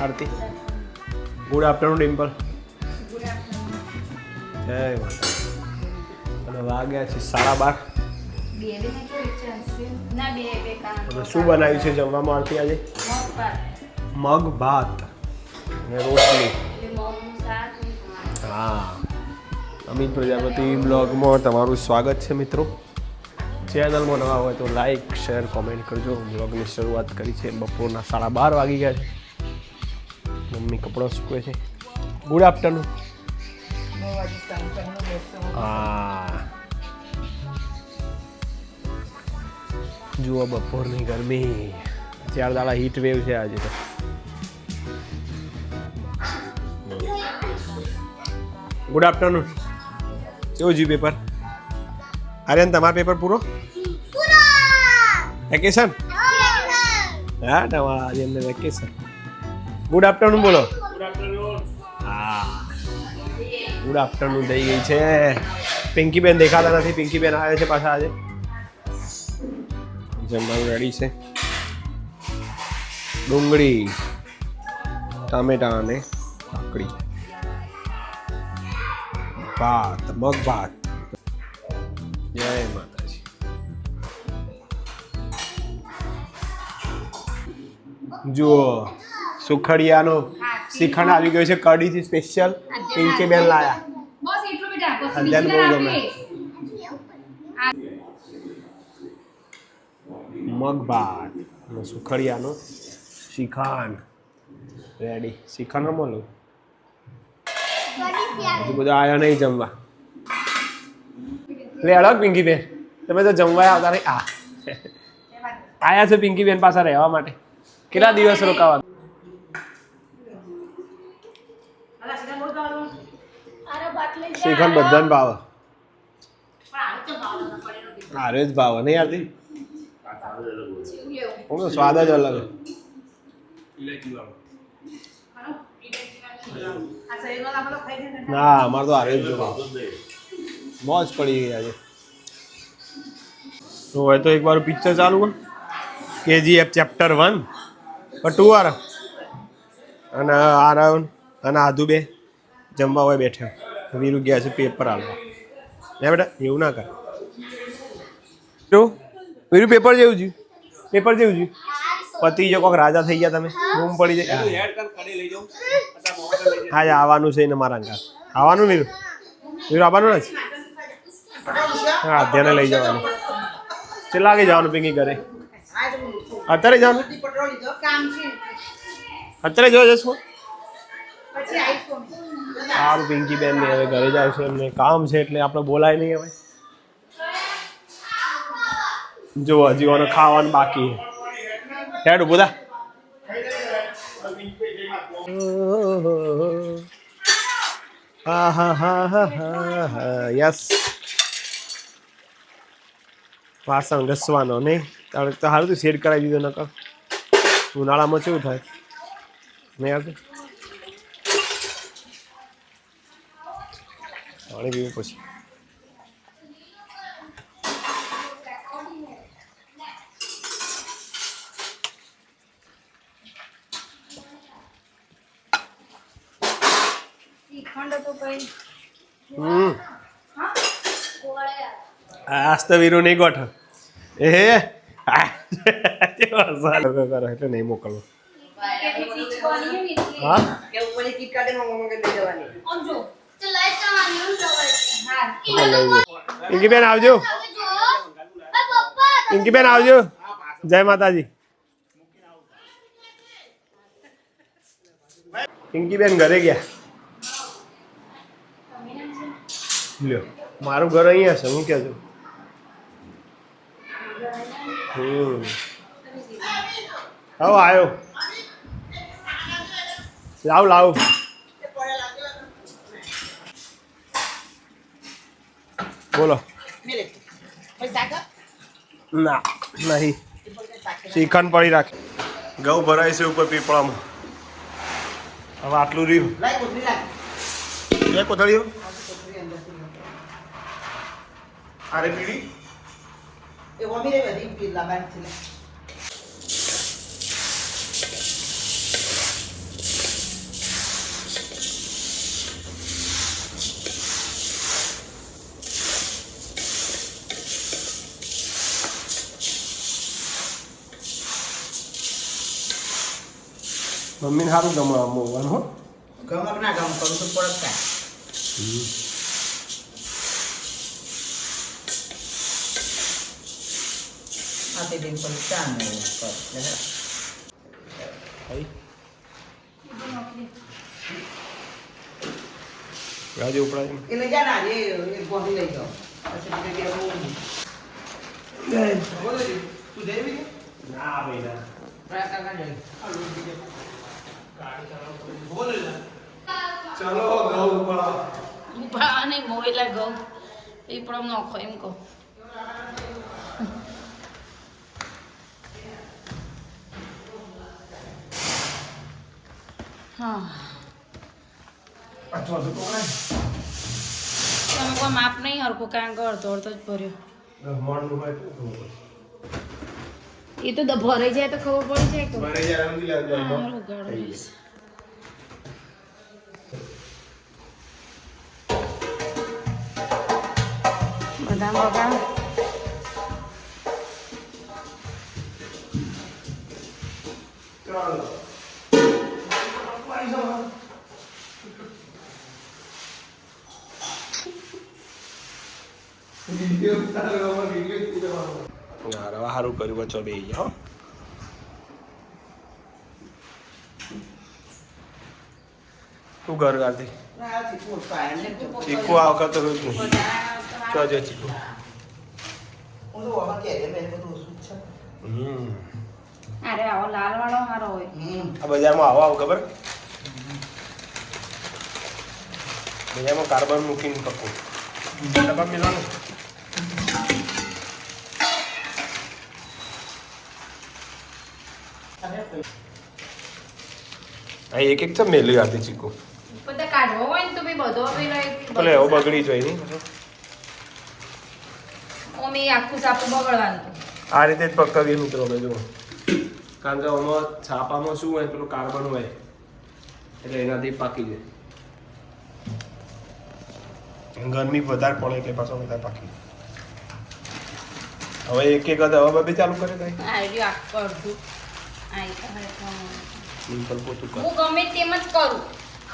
આરતી. Good afternoon Dimple જય અને વાગ્યા છે સાડા બાર. અને શું બનાવ્યું છે જમવામાં આરતી આજે? મગ ભાત અને રોટલી. હા. અમિત પ્રજાપતિ બ્લોગમાં તમારું સ્વાગત છે, મિત્રો. ચેનલમાં નવા હોય તો લાઈક, શેર, કોમેન્ટ કરજો. બ્લોગની શરૂઆત કરી છે. બપોરના સાડા બાર વાગી ગયા છે. મમ્મી કપડો સૂકવે છે ગુડ આફ્ટરનૂન હા જુઓ બપોરની ગરમી ચાર દાડા હીટ વેવ છે આજે તો ગુડ આફ્ટરનૂન કેવું જ્યું પેપર આર્યન તમારો પેપર પૂરો વેકેશન હા તમારા આર્યનને વેકેશન ગુડ આફ્ટરનૂન બોલો. હા. ગુડ આફ્ટરનૂન થઈ ગઈ છે. પિંકીબેન દેખાતા નથી. પિંકીબેન આવે છે પાછા આજે. જમવાનું રેડી છે. ડુંગળી ટામેટા અને કાકડી ભાત મગ ભાત જય માતાજી. જુઓ. સુખડિયાનો શ્રીખંડ આવી ગયો છે કઢીથી સ્પેશિયલ પિંકી બેન લાયા. બીજી બહુ ગમે. આપીશ. મગ ભાત સુખડિયાનો શ્રીખંડ. રેડી શ્રીખંડ બોલું હજુ બધા આવ્યા નહીં જમવા. લે અડક પિંકી બેન. તમે તો જમવા આવતા નહીં. આ. આયા છે પિંકી બેન પાસે રહેવા માટે. કેટલા દિવસ રોકાવા શ્રીખંડ બધાને ભાવે. આરે જ ભાવે નહીં આરતી? સ્વાદ જ અલગ ના અમારે તો આરે જ જો મોજ પડી ગઈ આજે. તો હોય તો એક વાર પિક્ચર ચાલુ હોય કેજીએફ ચેપ્ટર વન ટુ વાર અને આ રહ્યો અને આધુ બે જમવા હોય બેઠા. વીરુ ગયા છે પેપર હાલવા ને બેટા એવું ના કર. જો વીરુ પેપર જેવું છે. પેપર જેવું છે. પતિ જો કોક રાજા થઈ ગયા તમે બૂમ પડી જાય. હા જ આવવાનું છે ને મારા અંકા આવવાનું વીરુ? વીરુ આવવાનું નથી? હા ધ્યાને લઈ જવાનું. કેટલા વાગે જવાનું પિંકી ઘરે? અત્યારે જવાનું? અત્યારે જોવા જશું? સારું, પિંકી બેન ને હવે ઘરે જાય છે એમને. કામ છે એટલે આપણે બોલાય નહીં હવે. જો હજી ઓને ખાવાનું બાકી હેડ ઊભો થા. હા હા હા હા હા યસ. વાસણ ઘસવાનો નહીં. તારે તો સારું તું શેડ કરાવી દીધો નકર. ઉનાળામાં કેવું થાય? નહીં આવતું? પાણી પીવું પછી. શ્રીખંડ તો આજ તો વીરુ નહીં ગોઠ. એ એટલે નહીં મોકલવો. હા પિંકીબેન આવજો. પિંકીબેન આવજો. જય માતાજી. પિંકીબેન ઘરે ગયા. લ્યો મારું ઘર અહીંયા છે હું ક્યાં છું હમ. હવે આવ્યો લાવ લાવ. બોલો. ના, નહીં. શ્રીખંડ પડી રાખે. ઘઉં ભરાય છે ઉપર પીપળામાં. હવે આટલું રહ્યું. બે કોથળીઓ. કોથળી આરે પીડી એ હોમી રે બધી પી લાબાન મમ્મીને સારું ગમે આમ મોવાનું હો ગમક ના ગમ કરું તો પડતા આ તે દિન પર ચા ને એવું કર એટલે ભાઈ રાજે ઉપડાય એ લઈ જા ને આજે એ ગોળી લઈ જાઓ પછી બીજે કે હું બોલો જી તું જઈ બી ના ભાઈ ના પ્રયાસ કાકા જઈ ચલો ઉપડા નહીં એટલે એ પણ નોખો એમ કહો. હા. અથવા તો કોણ તમે કોઈ માપ નહીં હરખું કાંઈ કે અડધો અડધો જ ભર્યો. એ તો ભરાઈ જાય તો ખબર પડી જાય યાર હવે સારું કર્યું બચો બે હો. શું કર કાર્તિક ચીકુ આ વખત જો ચીકુ હું તો આમાં કે મેં બધું ઓછું છે હમ અરે આવો લાલ વાળો સારો હોય આ બજારમાં આવો આવો ખબર બજારમાં કાર્બન મૂકીને પકવું ડબ્બા મિલવાનું આ એક એક છે મેલી આતી ચીકુ બધા કાઢવો હોય ને તો ભાઈ બધો પેલો ભલે એવો બગડી જાય નહીં એ આખું સાપું બગડવાનું આ રીતે જ પકવીએ મિત્રો અમે જુઓ. કારણ કે આમાં છાપામાં શું હોય પેલું કાર્બન હોય. એટલે એનાથી પાકી જાય. ગરમી વધારે પડે એટલે પાછો વધારે પાકી હવે એક એક હવે બબે ચાલુ કરે કઈ? આ રહ્યું આ સિમ્પલ પોતું કર. હું ગમે તેમ જ કરું.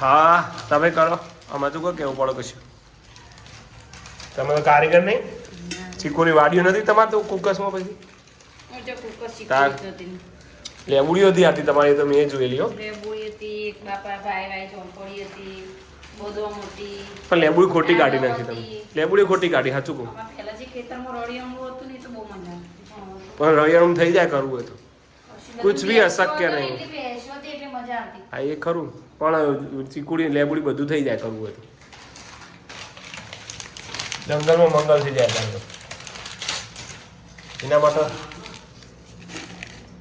હા તમે કરો. આમાં તો કોઈ કેવું પડે કશું. તમે કારીગર નહીં? ચીકોની વાડીઓ નથી તમારે તો કુકસમાં પછી? લેબુડી હતી હતી તમારી તો મેં જોયેલી હો પણ લેબુડી ખોટી કાઢી નાખી તમે. લેબુડી ખોટી કાઢી સાચું કહું. પણ રવિયાળું થઈ જાય કરવું હોય તો. કુછ બી ભી અશક્ય નહીં. હા એ ખરું. પણ ચીકુડી લેબુડી બધું થઈ જાય કરવું હોય તો. જંગલમાં મંગલ થઈ જાય. એના માટે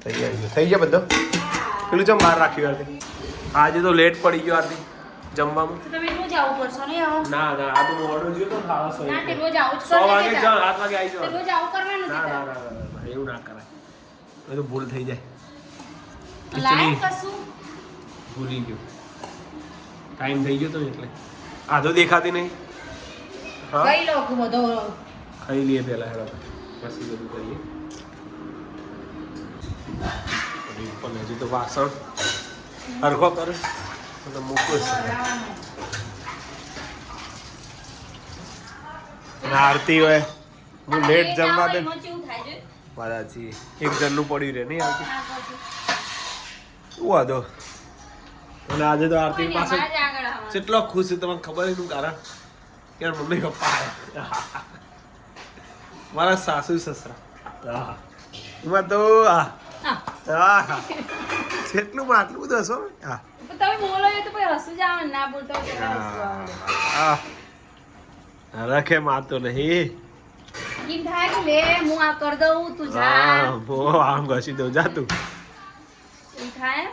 થઈ ગયા થઈ ગયા બધો? પેલું ચમ બહાર રાખ્યું આરતી આજે તો લેટ પડી ગયો આરતી જમવામાં. તો તમે રોજ આવું કરશો ને આવો? ના ના આ તો મોડું જ્યો તો ખાવા સો ના તે રોજ આવું જ સો વાગે છે. જાઓ વાગે આવી તે જાઓ રોજ આવું કરવાનું ના ના ના એવું ના કરાય. એ તો ભૂલ થઈ જાય. લાય કશું. ભૂલી ગયો. ટાઈમ થઈ ગયો તો એટલે. આધો દેખાતી નહીં. હા? ખાઈ લો બધો. ખાઈ લઈએ પહેલા હેડો. પછી બધું કરીએ. હજી તો વાસણ હરખો કરે. તો મૂકું જ છે. અને આરતી હોય હું લેટ જમવા દે. મારાથી એક જણનું પડ્યું રહે નહીં આરતી શું વાંધો અને આજે તો આરતી પાસે. કેટલો ખુશ છે તમને ખબર એનું કારણ? કે મમ્મી પપ્પા. મારા સાસુ સસરા. આહા. એમાં તો આ આહા. જેટલું પણ આટલું બધું હશો? હા તમે બોલો તો પછી જ આવે ના બોલતા. રખે માતો નહીં. એમ થાય કે લે હું આ કરી દઉં તું જા. બો આમ ઘસી દઉં. જા તું. એમ થાય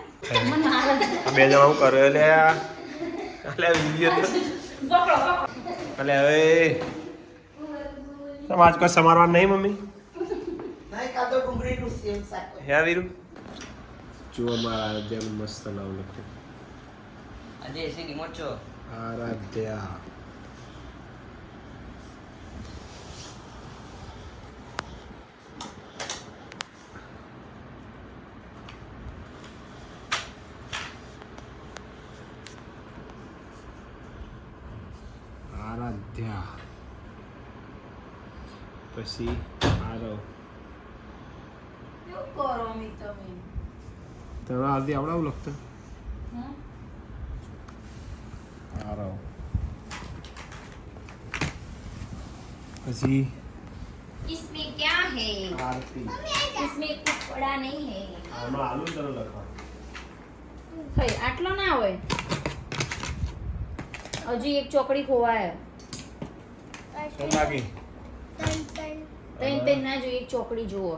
મને મારે બે જણા હું કરે લે અલે વીડિયો તો પકડો પકડો અલે હવે તો આજ કોઈ સમારવા નહીં મમ્મી? હે વીરુ? જો અમારા જેમ મસ્ત નામ લખ્યું. આજે એસી રિમોટ છો? આરાધ્યા. આરાધ્યા. પછી આરવ કેવું કરો અમિત તમે તને આરતી આવડે આવું લખતા હમ? આરવ પછી इसमें क्या है આરતી इसमें कुछ पड़ा नहीं है આમાં આલુ તને લખવા ભાઈ આટલો ના હોય હજી એક ચોકડી ખોવાય શું બાકી તૈન તૈન ના જોઈએ એક ચોકડી જુઓ.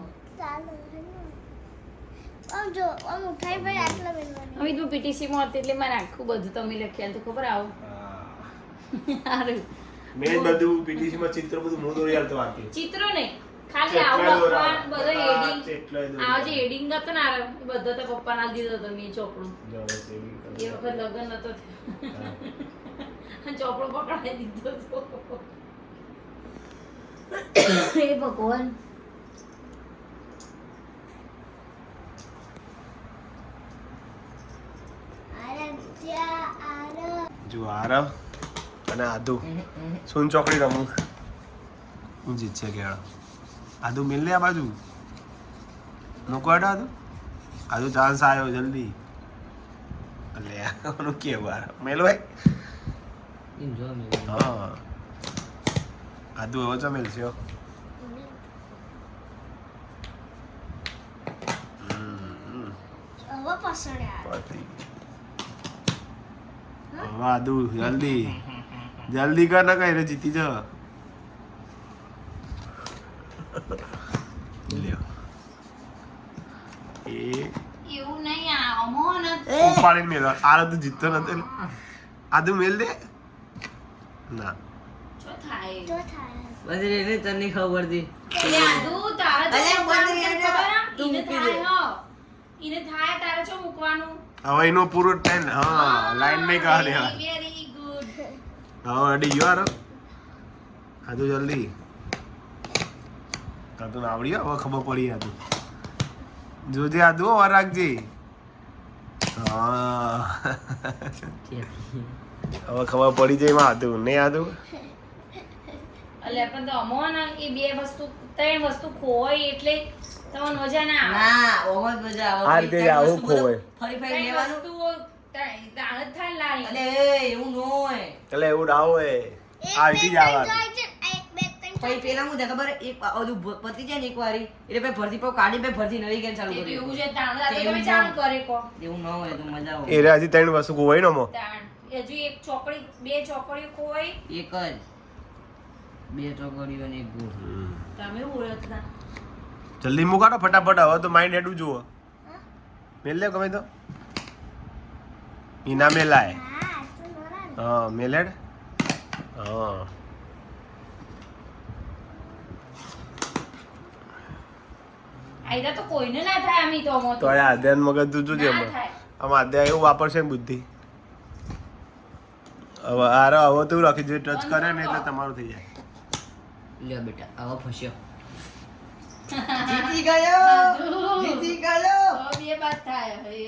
હવે તું પીટીસી માં હતી એટલે મારે આખું બધું તમે લખ્યા તો ખબર આવું. સારું. મેં બધું પીટીસી માં ચિત્ર બધું હું દોરી આલતો વાંકી ચિત્રો નહીં ખાલી આવું લખવાનું બધો એડિંગ આ જે એડિંગ હતો ને આ બધો તો પપ્પા ના દીધો હતો મેં ચોપડું. એ વખત લગ્ન નતો ચોપડો પકડાઈ દીધો હતો. હે ભગવાન જો આરવ અને આદુ સોન ચોકડી રમું હું જીતશે કેળો આદુ મિલ લે આ બાજુ મૂકો હેડો આદુ આદુ ચાન્સ આવ્યો જલ્દી લે કેવું આ ભાઈ હા આદુ હવે હો. હમ, પતી. જલ્દી જલ્દી કર ના કઈ જીતી જ ઉપાડીને મેલો આ તો જીતતો નથી આદુ મેલ દે ના તને ખબર હતી? તો આ? તું દે. હો. હવે એનો પૂરો હા લાઈન નહીં કાઢે વેરી ગુડ હવે અડી ગયો જલ્દી. આદુ ને આવડી હવે ખબર પડી આદુ. જોજે આ હો, વરાગજી હા. હવે ખબર પડી જાય એમાં આદુ નહીં આદુ? એટલે પણ તો અમોન એ બે વસ્તુ ત્રણ વસ્તુ ખોવાય એટલે તમને મજા ના આવે. ના ઓહો જ મજા આવે. આ રીતે જ આવું ખોવાય. ફરી ફરી લેવાનું. વસ્તુઓ ત્રણ જ થાય લારી એટલે એવું ન હોય. એટલે એવું ના હોય. આ રીતે પછી પેલા હું ખબર એક ઓલું પતી જાય ને એક વારી એટલે ભરતી પાવ કાઢી પછી ભરતી નવી ગેમ ચાલુ કરી એવું છે તાણ એવું ન. ચાલુ કરે કો. એવું ન હોય તો મજા આવે એ હજી ત્રણ વસ્તુ ગોવાઈ નો મો હજુ એક ચોકડી બે ચોકડી ખોવાય. એક જ. બે ચોકડીઓ ને એક ગોળ તમે ઓળખતા જલ્દી મુકાડો ફટાફટ હવે તો માઇન્ડ એડું જુઓ. મેલ લે ગમે તો. ઈના મેલાય. હા મેલેડ. હા. તો કોઈને ના થાય અમી તો અમો તો. આ આધ્યાન મગજ તું જોજે ના આમ. થાય. એવું વાપરશે બુદ્ધિ. હવે આરે હવે તું રાખી જે ટચ કરે ને એટલે તમારું થઈ જાય. લ્યો બેટા આવો ફસ્યો. જીતી ગયો. જીતી ગયો. બે બાદ થાય હે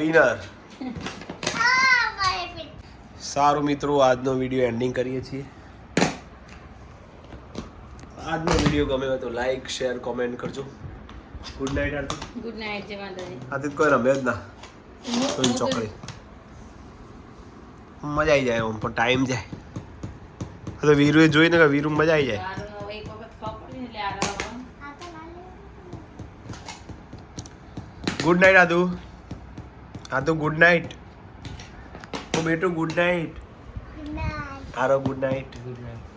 વિનર સારું મિત્રો આજનો વીડિયો એન્ડિંગ કરીએ છીએ. આજનો વીડિયો ગમે હોય તો લાઈક શેર કોમેન્ટ કરજો. Good night Aarti good night જય માતાજી. આદિત કોઈ રમે જ ના. કોઈ ચોકડી. મજા આવી જાય ઓમ પણ ટાઈમ જાય. તો વીરુએ જોઈને કે વીરુ મજા આવી જાય. Good night Aadu. Aadu good night ઓ બેટુ good night Aaro good night good night